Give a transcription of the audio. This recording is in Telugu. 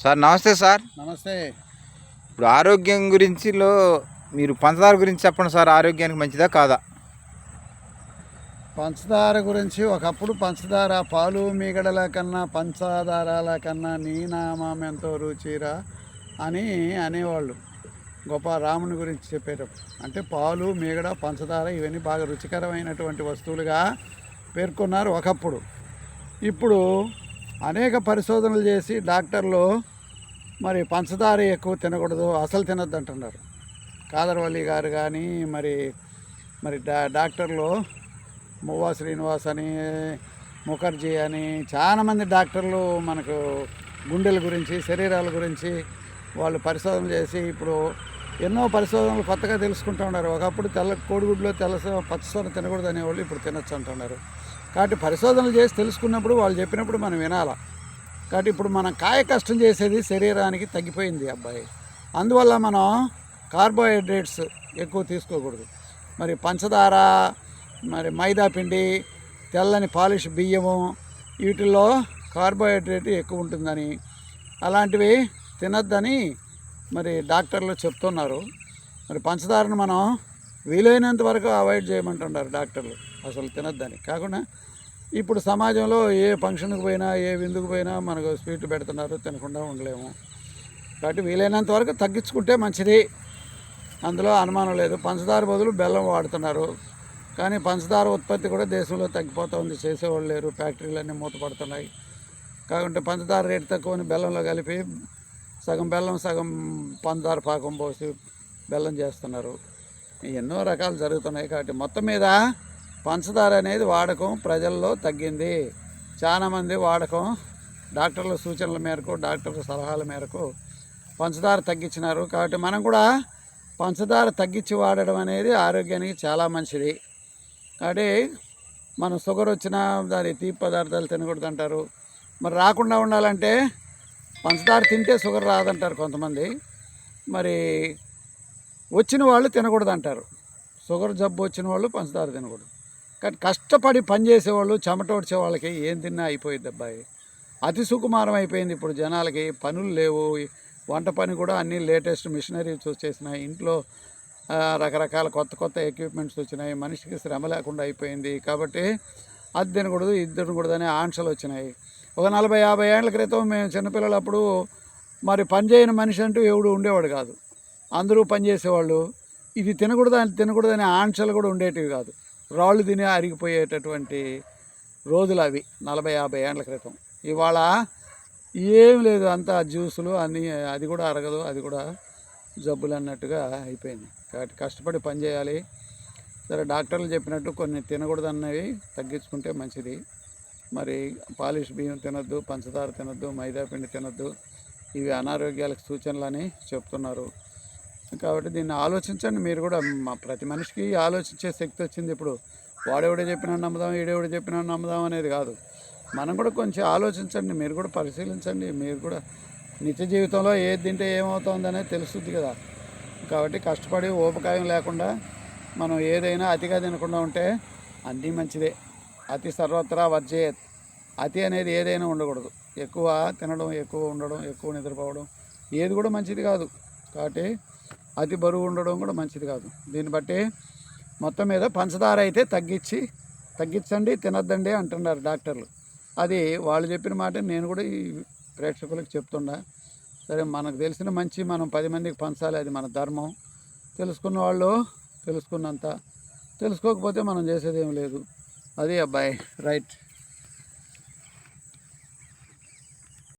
సార్ నమస్తే సార్. నమస్తే. ఇప్పుడు ఆరోగ్యం గురించిలో మీరు పంచదార గురించి చెప్పండి సార్ ఆరోగ్యానికి మంచిదా కాదా? పంచదార గురించి ఒకప్పుడు పంచదార పాలు మీగడల కన్నా పంచదారాల కన్నా నీ నామం ఎంతో రుచిరా అని అనేవాళ్ళు. గొప్ప రాముని గురించి చెప్పేటప్పుడు. అంటే పాలు మీగడ పంచదార ఇవన్నీ బాగా రుచికరమైనటువంటి వస్తువులుగా పేర్కొన్నారు ఒకప్పుడు. ఇప్పుడు అనేక పరిశోధనలు చేసి డాక్టర్లు మరి పంచదార ఎక్కువ తినకూడదు అసలు తినద్దు అంటున్నారు. కాదర్వల్లి గారు కానీ మరి మరి డా డాక్టర్లు మువ్వా శ్రీనివాస్ అని ముఖర్జీ అని చాలామంది డాక్టర్లు మనకు గుండెల గురించి శరీరాల గురించి వాళ్ళు పరిశోధనలు చేసి ఇప్పుడు ఎన్నో పరిశోధనలు కొత్తగా తెలుసుకుంటూ ఉన్నారు. ఒకప్పుడు తెల్ల కోడిగుడ్లో తెల్ల పచ్చసొన తినకూడదు అనేవాళ్ళు ఇప్పుడు తినొచ్చు అంటున్నారు. కాబట్టి పరిశోధనలు చేసి తెలుసుకున్నప్పుడు వాళ్ళు చెప్పినప్పుడు మనం వినాలా? కాబట్టి ఇప్పుడు మనం కాయ కష్టం చేసేది శరీరానికి తగ్గిపోయింది అబ్బాయి. అందువల్ల మనం కార్బోహైడ్రేట్స్ ఎక్కువ తీసుకోకూడదు. మరి పంచదార మరి మైదా పిండి తెల్లని పాలిష్ బియ్యము వీటిల్లో కార్బోహైడ్రేట్ ఎక్కువ ఉంటుందని అలాంటివి తినద్దని మరి డాక్టర్లు చెప్తున్నారు. మరి పంచదారను మనం వీలైనంత వరకు అవాయిడ్ చేయమంటున్నారు డాక్టర్లు. అసలు తినద్దని. కాకుండా ఇప్పుడు సమాజంలో ఏ ఫంక్షన్కి పోయినా ఏ విందుకు పోయినా మనకు స్వీట్ పెడుతున్నారు తినకుండా ఉండలేము. కాబట్టి వీలైనంత వరకు తగ్గించుకుంటే మంచిది. అందులో అనుమానం లేదు. పంచదార బదులు బెల్లం వాడుతున్నారు. కానీ పంచదార ఉత్పత్తి కూడా దేశంలో తగ్గిపోతూ ఉంది. చేసేవాళ్ళు లేరు. ఫ్యాక్టరీలన్నీ మూతపడుతున్నాయి. కాకుంటే పంచదార రేటు తక్కువని బెల్లంలో కలిపి సగం బెల్లం సగం పంచదార పాకం పోసి బెల్లం చేస్తున్నారు. ఎన్నో రకాలు జరుగుతున్నాయి. కాబట్టి మొత్తం మీద పంచదార అనేది వాడకం ప్రజల్లో తగ్గింది. చాలామంది వాడకం డాక్టర్ల సూచనల మేరకు డాక్టర్ల సలహాల మేరకు పంచదార తగ్గించినారు. కాబట్టి మనం కూడా పంచదార తగ్గించి వాడడం అనేది ఆరోగ్యానికి చాలా మంచిది. కాబట్టి మనం షుగర్ వచ్చినా దాని తీపి పదార్థాలు తినకూడదు అంటారు. మరి రాకుండా ఉండాలంటే పంచదార తింటే షుగర్ రాదంటారు కొంతమంది. మరి వచ్చిన వాళ్ళు తినకూడదు అంటారు. షుగర్ జబ్బు వచ్చిన వాళ్ళు పంచదార తినకూడదు. కానీ కష్టపడి పని చేసేవాళ్ళు చెమట వాళ్ళకి ఏం తిన్నా అయిపోయింది అబ్బాయి అతి సుకుమారం అయిపోయింది ఇప్పుడు జనాలకి. పనులు లేవు. వంట పని కూడా అన్ని లేటెస్ట్ మిషనరీస్ వచ్చేసినాయి. ఇంట్లో రకరకాల కొత్త కొత్త ఎక్విప్మెంట్స్ వచ్చినాయి. మనిషికి శ్రమ లేకుండా అయిపోయింది. కాబట్టి అది తినకూడదు ఇది తినకూడదు అనే ఆంక్షలు వచ్చినాయి. ఒక నలభై యాభై ఏళ్ళ క్రితం మేము చిన్నపిల్లలప్పుడు మరి పనిచేయని మనిషి అంటూ ఎవడు ఉండేవాడు కాదు. అందరూ పని చేసేవాళ్ళు. ఇది తినకూడదు అని తినకూడదు అనే ఆంక్షలు కూడా ఉండేటివి కాదు. రాళ్ళు తిని అరిగిపోయేటటువంటి రోజులు అవి నలభై యాభై ఏండ్ల క్రితం. ఇవాళ ఏం లేదు అంతా జ్యూసులు అన్నీ అది కూడా అరగదు అది కూడా జబ్బులు అన్నట్టుగా అయిపోయింది. కాబట్టి కష్టపడి పని చేయాలి. సరే డాక్టర్లు చెప్పినట్టు కొన్ని తినకూడదు అన్నవి తగ్గించుకుంటే మంచిది. మరి పాలిష్ బియ్యం తినొద్దు పంచదార తినొద్దు మైదా పిండి తినొద్దు. ఇవి అనారోగ్యాలకు సూచనలని చెప్తున్నారు. కాబట్టి దీన్ని ఆలోచించండి. మీరు కూడా మా ప్రతి మనిషికి ఆలోచించే శక్తి వచ్చింది. ఇప్పుడు వాడెవడో చెప్పినా నమ్ముదాం ఈడెవడో చెప్పినా నమ్ముదాం అనేది కాదు. మనం కూడా కొంచెం ఆలోచించండి. మీరు కూడా పరిశీలించండి. మీరు కూడా నిత్య జీవితంలో ఏది తింటే ఏమవుతుంది అనేది తెలుస్తుంది కదా. కాబట్టి కష్టపడి ఓపకాయం లేకుండా మనం ఏదైనా అతిగా తినకుండా ఉంటే అన్నీ మంచిదే. అతి సర్వత్రా వర్జేత్ అతి అనేది ఏదైనా ఉండకూడదు. ఎక్కువ తినడం ఎక్కువ ఉండడం ఎక్కువ నిద్రపోవడం ఏది కూడా మంచిది కాదు. కాబట్టి అతి బరువు ఉండడం కూడా మంచిది కాదు. దీన్ని బట్టి మొత్తం మీద పంచదార అయితే తగ్గించి తగ్గించండి తినద్దండి అంటున్నారు డాక్టర్లు. అది వాళ్ళు చెప్పిన మాట నేను కూడా ఈ ప్రేక్షకులకు చెప్తుండా సరే మనకు తెలిసిన మంచి మనం పది మందికి పంచాలి అది మన ధర్మం. తెలుసుకున్న వాళ్ళు తెలుసుకున్నంత. తెలుసుకోకపోతే మనం చేసేది ఏం లేదు. అది అబ్బాయి రైట్.